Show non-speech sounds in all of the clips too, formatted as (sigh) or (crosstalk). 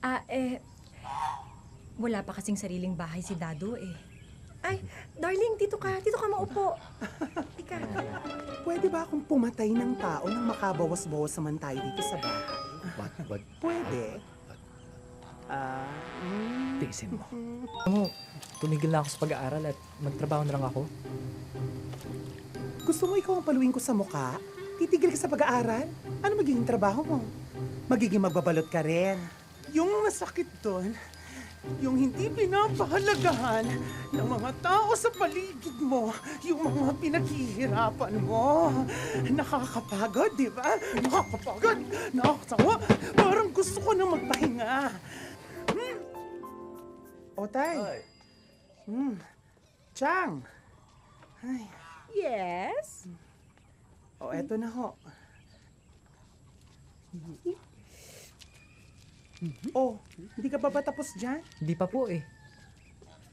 Ah, eh, wala pa kasing sariling bahay si Dado eh. Ay, darling, dito ka. Dito ka maupo. Ika. Pwede ba akong pumatay ng tao nang makabawas-bawas naman tayo dito sa bahay? What? What? Pwede? Ah, mm, Tiisin mo. Alam mo, tumigil na ako sa pag-aaral at magtrabaho na lang ako. gusto mo ikaw ang paluin ko sa muka? Titigil ka sa pag-aaral? Ano magiging trabaho mo? Magiging magbabalot ka rin. Yung masakit doon, yung hindi pinapahalagahan ng mga tao sa paligid mo, yung mga pinaghihirapan mo. Nakakapagod, di ba? Nakakapagod, nakakasawa. Parang gusto ko na magpahinga. Hmm. O, tay. Ay, Hmm. Chang. Ay. Yes? O, eto na ho. Oh, hindi ka pa ba tapos dyan? Hindi pa po eh.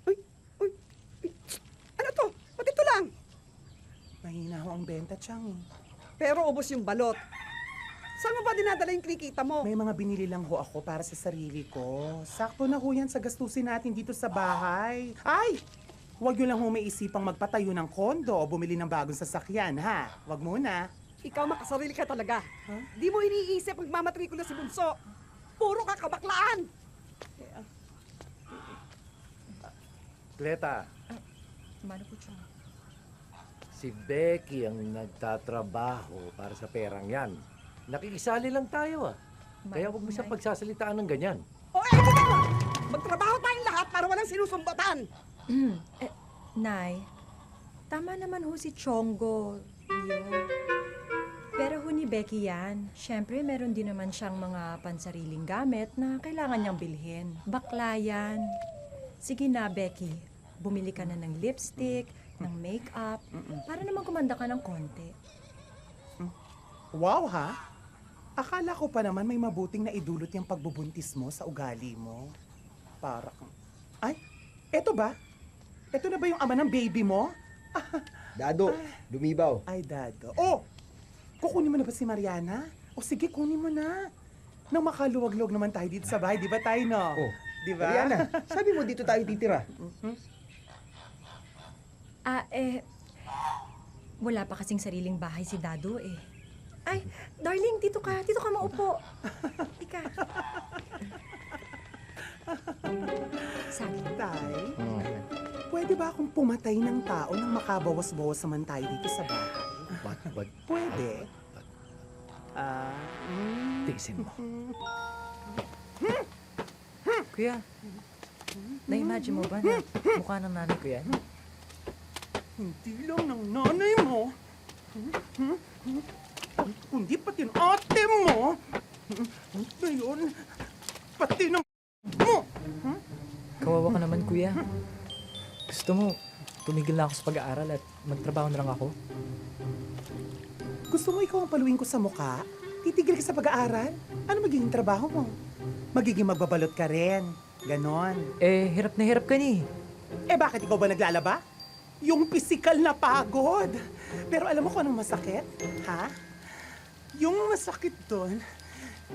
Uy, uy, uy. Ano to? Ba't ito lang? Mahina ho ang benta, Chang. Pero ubos yung balot. Saan mo ba dinadala yung kinikita mo? May mga binili lang ho ako para sa sarili ko. Sakto na ho yan sa gastusin natin dito sa bahay. Ay! Huwag yun lang ho may isipang magpatayo ng kondo o bumili ng bagong sasakyan, ha? Huwag muna. Ikaw makasarili ka talaga. Huh? Di mo iniisip magmamatrikula si Bunso. Puro ka kabaklaan. Kleta, Mano po, si Becky ang nagtatrabaho para sa perang yan. Nakikisali lang tayo ah. Kaya huwag mo siyang pagsasalitaan ng ganyan. O eh, sige mo! Magtrabaho tayong lahat para walang sinusumbatan. eh, Nay, tama naman ho si Chongo. Rio. Ni Becky yan. Siyempre, meron din naman siyang mga pansariling gamit na kailangan niyang bilhin. Bakla yan. Sige na, Becky. Bumili ka na ng lipstick, ng makeup, para naman kumanda ka ng konti. Wow, ha? Akala ko pa naman may mabuting na idulot yung pagbubuntis mo sa ugali mo. Para kang... Ay, eto ba? Eto na ba yung ama ng baby mo? (laughs) Dado, lumibaw. Ay, dado. Oh! Kukunin mo na ba si Mariana? O sige, kunin mo na. Nang makaluwag-luwag naman tayo dito sa bahay, di ba tayo, no? Oh, Di ba? Mariana, sabi mo dito tayo titira. Ah, eh, wala pa kasing sariling bahay si Dado eh. Ay, darling, dito ka. Dito ka maupo. (laughs) Ika. Saglit. Tay, Hmm. pwede ba akong pumatay ng tao nang makabawas-bawas naman tayo dito sa bahay? What? Pwede? Ah, mm, Tiisin mo. Kuya, na-imagine mo ba na mukha ng nanay ko yan? Hindi lang ng nanay mo, kundi pati ng ate mo, ngayon, pati ng mo. Kawawa ka naman, kuya. Gusto mo, tumigil na ako sa pag-aaral at magtrabaho na lang ako? Gusto mo ikaw ang paluin ko sa muka? Titigil ka sa pag-aaral? Ano magiging trabaho mo? Magiging magbabalot ka rin. Ganon. Eh, hirap na hirap ka ni. Eh bakit ikaw ba naglalaba? Yung physical na pagod. Pero alam mo kung anong masakit? Ha? Yung masakit doon,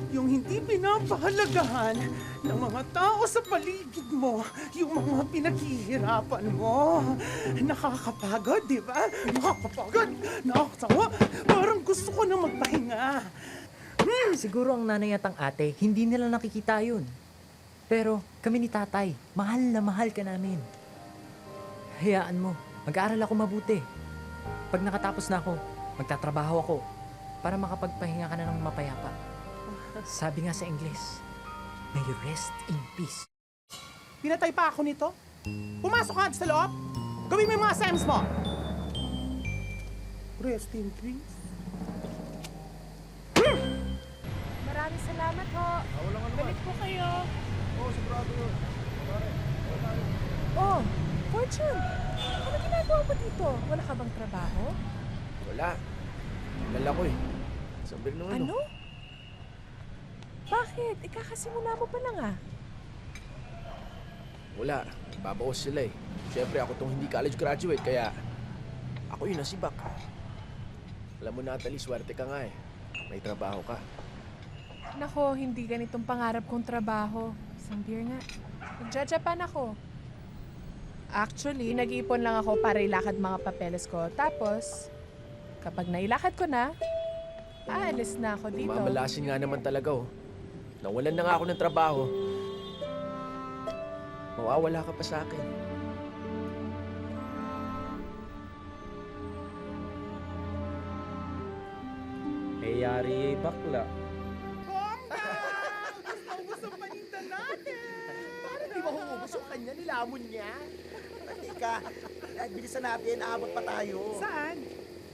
yung hindi pinapahalagahan ng mga tao sa paligid mo, yung mga pinaghihirapan mo. Nakakapagod, di ba? Nakakapagod, nakakasawa. Parang gusto ko na magpahinga. Siguro ang nanay at ang ate, hindi nila nakikita yun. Pero kami ni tatay, mahal na mahal ka namin. Hayaan mo, mag-aaral ako mabuti. Pag nakatapos na ako, magtatrabaho ako para makapagpahinga ka na ng mapayapa. Sabi nga sa Ingles, may you rest in peace. Pinatay pa ako nito. Pumasok ka sa loob. Gawin mo yung mga sems mo. Rest in peace. Maraming salamat ho. Balik po kayo. Oh, Fortune! Ano ginagawa mo dito? Wala ka bang trabaho? Wala. Lala ko eh. Sabi nung ano. Ano? Bakit? Ikakasimula mo pa lang ah. Wala. Babawas sila eh. Siyempre ako tong hindi college graduate kaya ako yun nasibak. Alam mo Natalie, swerte ka nga eh. May trabaho ka. Nako, hindi ganitong pangarap kong trabaho. Isang beer nga. Nagja-Japan ako. Actually, nag-iipon lang ako para ilakad mga papeles ko. Tapos, kapag nailakad ko na, aalis na ako dito. Mamalasin nga naman talaga oh. Nawalan na nga ako ng trabaho. Mawawala ka pa sa akin. Eh, yari eh, bakla. Ang paninda natin! Para di mahuubos yung kanya, nilamon niya. Teka, eh, bilisan natin, aabot pa tayo. Saan?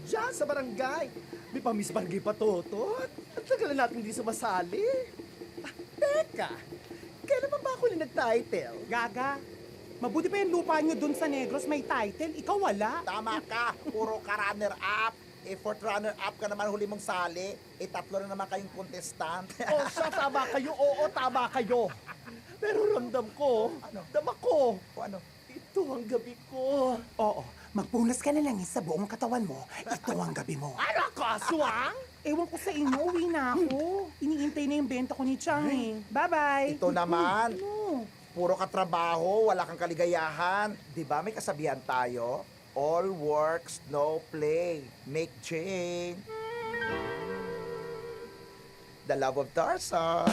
Diyan sa barangay. May pamis barangay pa totot. At tagal na natin hindi sumasali. Teka, kailan pa ba ako na nag-title? Gaga, mabuti pa yung lupa niyo dun sa Negros may title, ikaw wala. Tama ka, puro ka runner-up. Eh, fourth runner-up ka naman huli mong sali. Eh, tatlo na naman kayong contestant. (laughs) O siya, tama kayo. Oo, tama kayo. Pero ramdam ko, dama ko. o ano? Ito ang gabi ko. Oo, magpunas ka na lang sa buong katawan mo. Ito ang gabi mo. Ano ka, swang? Ewan ko sa inyo, uwi na ako. Iniintay na yung benta ko ni Chang eh. Bye-bye. Ito naman, Ano? puro ka trabaho, wala kang kaligayahan. Di ba may kasabihan tayo? All works, no play. Make change. The love of Tarzan.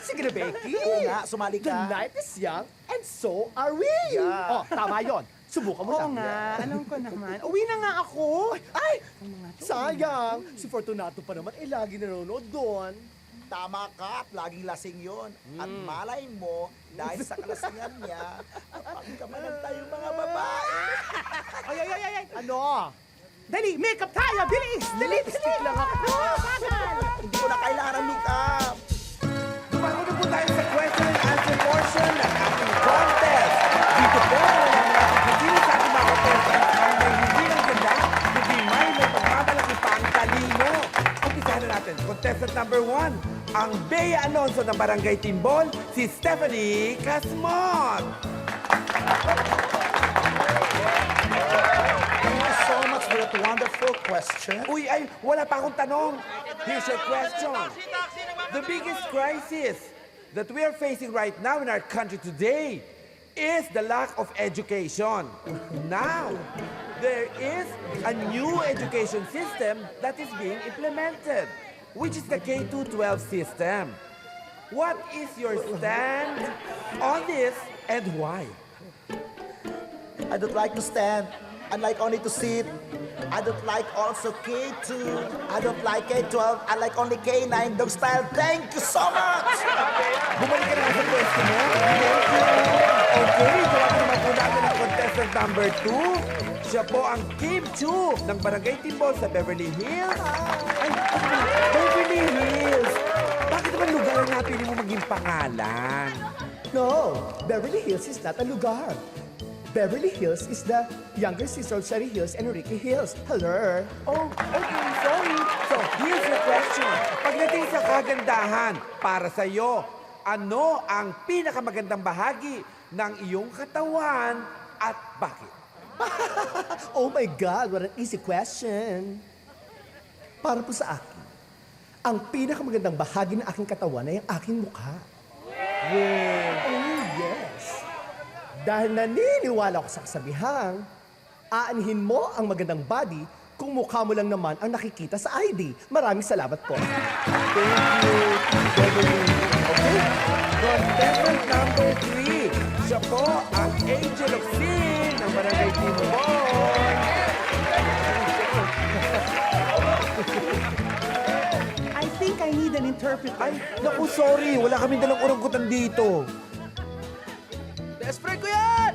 Sige na, Becky. Oo nga, sumali The ka. night is young and so are we. Yeah. Oh, tama yon. Subukan mo Oo lang. nga, alam ko naman. (laughs) Uwi na nga ako. Ay! Sayang! Si Fortunato pa naman, eh lagi nanonood doon. Tama ka, at laging lasing yon. At Mm. malay mo, dahil sa kalasingan niya, (laughs) pagkamanan tayong mga babae. Ay, ay, ay, ay, ay. Ano? Dali, makeup tayo! Bilis! Dali! Lipstick lang ako. Hindi ko na kailangan ng. Tumango number one, ang Bea Alonso ng Barangay Timbol, si Stephanie Casmot. Thank you so much for that wonderful question. Uy, ay, wala pa akong tanong. Here's your question. The biggest crisis that we are facing right now in our country today is the lack of education. Now, there is a new education system that is being implemented, which is the K-12 system. What is your stand on this and why? I don't like to stand. I like only to sit. I don't like also K2. I don't like K12. I like only K9 dog style. Thank you so much! Bumalik ka na sa pwesto mo. Thank you. Okay, contestant number 2. Siya po ang Kim Chu ng Barangay Timbol sa Beverly Hills. Ay, Beverly Hills! Bakit naman lugar ang napili mo maging pangalan? No, Beverly Hills is not a lugar. Beverly Hills is the younger sister of Sherry Hills and Ricky Hills. Hello. Oh, okay, sorry. So, here's your question. Pagdating sa kagandahan, para sa iyo, ano ang pinakamagandang bahagi ng iyong katawan at bakit? (laughs) Oh my God, what an easy question. Para po sa akin, ang pinakamagandang bahagi ng aking katawan ay ang aking mukha. Oh, yes. Dahil naniniwala ko sa kasabihang, aanhin mo ang magandang body kung mukha mo lang naman ang nakikita sa ID. Maraming salamat po. Thank you, Beverly. Okay, contestant number three. Siya po ang Angel of Sin ng Barangay Timbol. I think I need an interpreter. Ay, naku, sorry. Wala kaming dalang oranggutan dito. Best friend ko yan!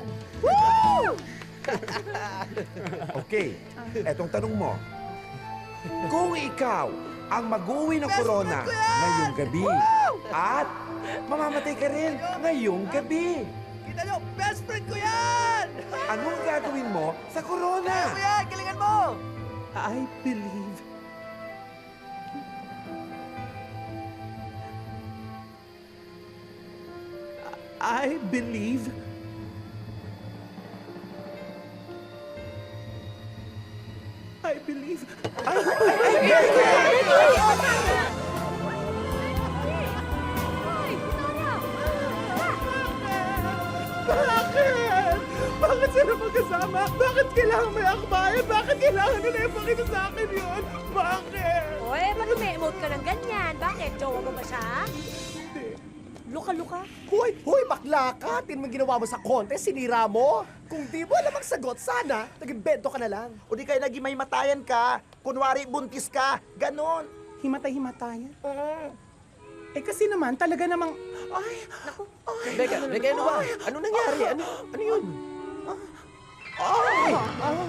(laughs) Okay, etong tanong mo. Kung ikaw ang mag-uwi ng corona ngayong gabi at mamamatay ka rin ngayong gabi, Kita nyo, best friend ko yan! (laughs) anong gagawin mo sa corona? Kuya, galingan mo! I believe. I believe. I believe. Bakit kailangan may akbayan? Bakit kailangan nila ipakita sa akin yun? Bakit? O eh, ba't umi-emote ka ng ganyan? Bakit? Jowa mo ba siya? Luka-luka? Hoy, hoy, bakla ka! Tin mo ginawa mo sa contest, sinira mo! Kung di mo alam ang sagot, sana, nag-invento ka na lang. O di kaya naging matayan ka. Kunwari, buntis ka. Ganon. Himatay-himatayan? Eh kasi naman, talaga namang... Ay! Beka, Beka, ano ba? Ano nangyari? Ano, ano yun? Ay! Ah,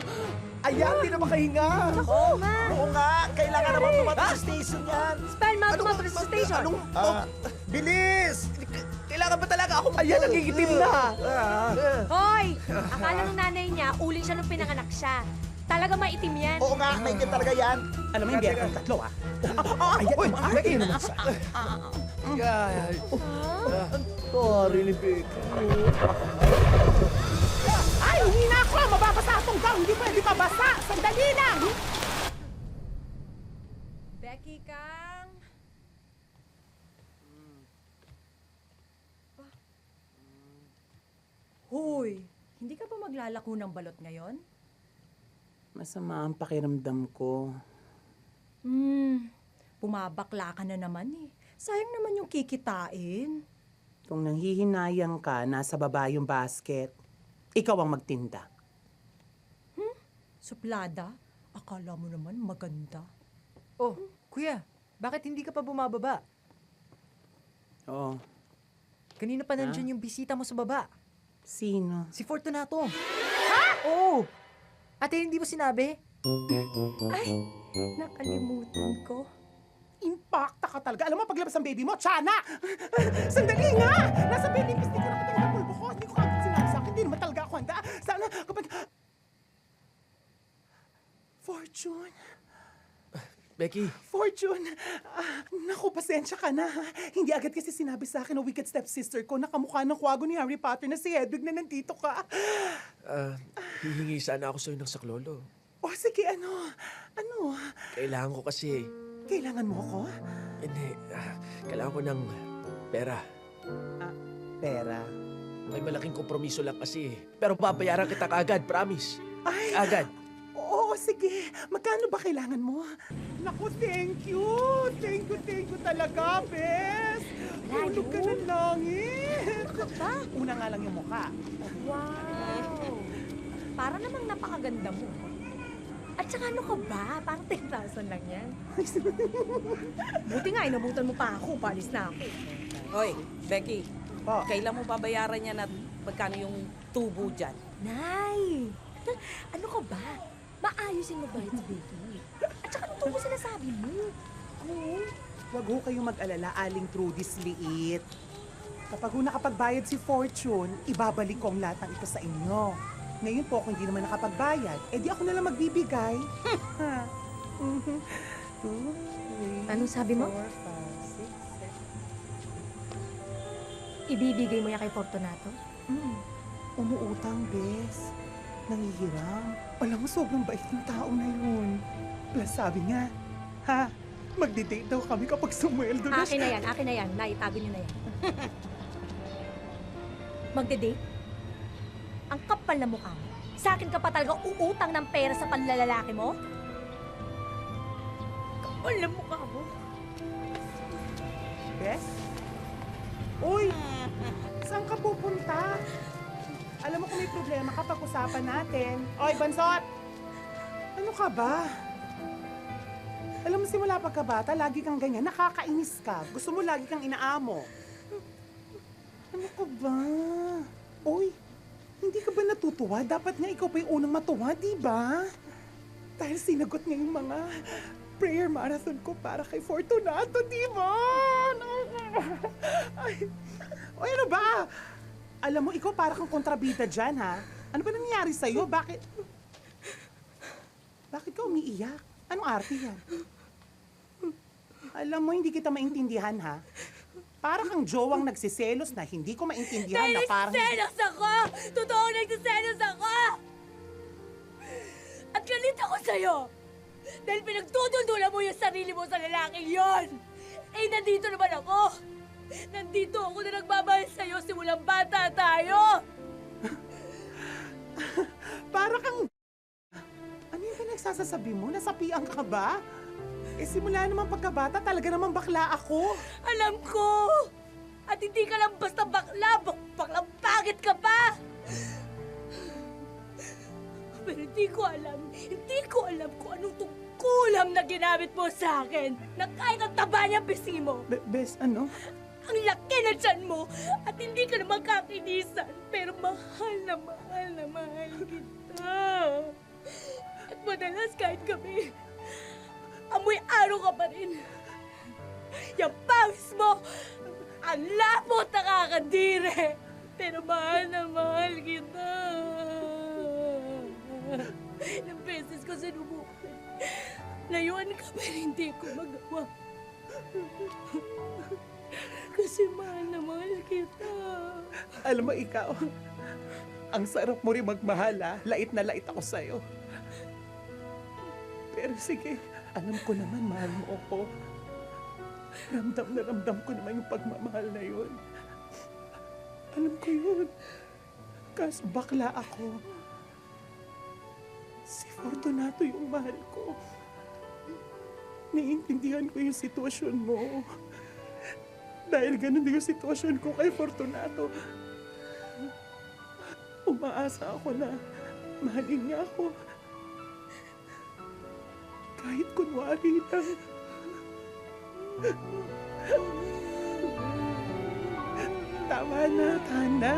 ayan, di na makahinga. Oo nga. Oo nga, kailangan naman tumating sa station yan. Spell mo tumatak sa station. Anong... Ah, bilis! Kailangan ba talaga ako? Ayan, nagigitim na. Hoy! Akala ng nanay niya, uli siya nung pinanganak siya. Talaga maitim yan. Oo nga, may din talaga yan. Alam mo, hindi ako tatlo, ah. Ayan, uy, yun naman sa... Sorry ni Becky. Ay, hindi na ako! Mababasa itong gown! Hindi pwede mabasa! Sandali lang! Becky Kang! Ah. Hoy, hindi ka pa maglalako ng balot ngayon? Masama ang pakiramdam ko. Hmm, pumabakla ka na naman eh. Sayang naman yung kikitain. Kung nanghihinayang ka, nasa baba yung basket, ikaw ang magtinda. Suplada, akala mo naman maganda. Oh, kuya, bakit hindi ka pa bumababa? Oo. Kanina pa nandyan yung bisita mo sa baba. Sino? Si Fortunato. Ha? Oo. Ate, hindi mo sinabi? Ay, nakalimutan ko. Impacta ka talaga. Alam mo, paglabas ng baby mo, Chana! (laughs) Sandali nga! Nasa baby pisti ko nakatagal handa. Sana kapag... Fortune! Becky, Fortune! Ah, naku, pasensya ka na. ha? Hindi agad kasi sinabi sa akin ng wicked stepsister ko na kamukha ng kwago ni Harry Potter na si Hedwig na nandito ka. ah, hihingi sana ako sa'yo ng saklolo. O sige, ano? Ano? Kailangan ko kasi, Kailangan mo ako? hindi, ah, kailangan ko ng pera. Pera. May malaking kompromiso lang kasi. eh. Pero babayaran kita kaagad, promise. Ay! Agad. Oo, sige. Magkano ba kailangan mo? Naku, thank you. Thank you, thank you talaga, Bes. Tulog ka ng langit. Ba? Una nga lang yung mukha. Wow! Para namang napakaganda mo. At saka ano ka ba? Parang 10,000 lang yan. (laughs) Buti nga, inabutan mo pa ako. Palis na ako. Hoy, Becky, Oh. kailan mo babayaran yan at magkano yung tubo dyan? Nay! Ano ka ba? Maayos yung magbayad sa baby. At saka ano mo sinasabi mo? Oo. Huwag ho kayong mag-alala, aling Trudy's liit. Kapag ho nakapagbayad si Fortune, ibabalik ko ang lahat ng ito sa inyo. Ngayon po, kung hindi naman nakapagbayad, edi ako na lang magbibigay. ha? Two, (laughs) three, Anong sabi mo? four, five, Ibibigay mo yan kay Fortunato? Mm. Umuutang, bes. Nangihiram. Alam mo, sobrang bait ng tao na yun. Plus sabi niya, ha, magdi-date daw kami kapag sumweldo na Akin na yan, akin na yan. Naitago niyo na yan. Magde-date? Ang kapal na mukha mo. Sa akin ka pa talaga uutang ng pera sa panlalalaki mo? Kapal na mukha may problema ka, pag-usapan natin. Oy, Bansot! Ano ka ba? Alam mo, simula pagkabata, lagi kang ganyan. Nakakainis ka. Gusto mo lagi kang inaamo. Ano ka ba? Uy, hindi ka ba natutuwa? Dapat nga ikaw pa yung unang matuwa, di ba? Dahil sinagot niya yung mga prayer marathon ko para kay Fortunato, di ba? Ay, o ano ba? Alam mo, ikaw para kang kontrabida dyan, ha? Ano ba nangyayari sa'yo? Bakit? Bakit ka umiiyak? Anong arte yan? Alam mo, hindi kita maintindihan, ha? Para kang jowang nagsiselos na hindi ko maintindihan na parang... nagsiselos ako! Totoo nagsiselos ako! At galit ako sa'yo! Dahil pinagtutuldulan mo yung sarili mo sa lalaking yon! Eh, nandito naman ako! Nandito ako na nagmamahal sa'yo simulang bata tayo! (laughs) para kang... Ano yung pinagsasasabi mo? Nasapian ka ba? Eh simula naman pagkabata, talaga naman bakla ako. Alam ko! At hindi ka lang basta bakla, bak baklang pangit ka pa! Pero hindi ko alam, hindi ko alam kung anong tungkulam na ginamit mo sa akin na kahit ang taba niya bisi mo. Be- bes, ano? Ang laki na tiyan mo at hindi ka naman kakinisan pero mahal na mahal na mahal kita. At madalas kahit gabi, amoy araw ka pa rin. Yung pawis mo, ang lapot na kakadire. Pero mahal na mahal kita. Ilang beses ko sinubukan. Layuan ka pero hindi ko magawa. Kasi mahal na mahal kita. Alam mo ikaw, ang sarap mo rin magmahal ah. Lait na lait ako sa'yo. Pero sige, alam ko naman mahal mo ako. Ramdam na ramdam ko naman yung pagmamahal na yun. Alam ko yun. Kaso bakla ako. Si Fortunato yung mahal ko. Naiintindihan ko yung sitwasyon mo. Dahil ganun din yung sitwasyon ko kay Fortunato. Umaasa ako na mahalin niya ako. Kahit kunwari lang. Tama na, Tana.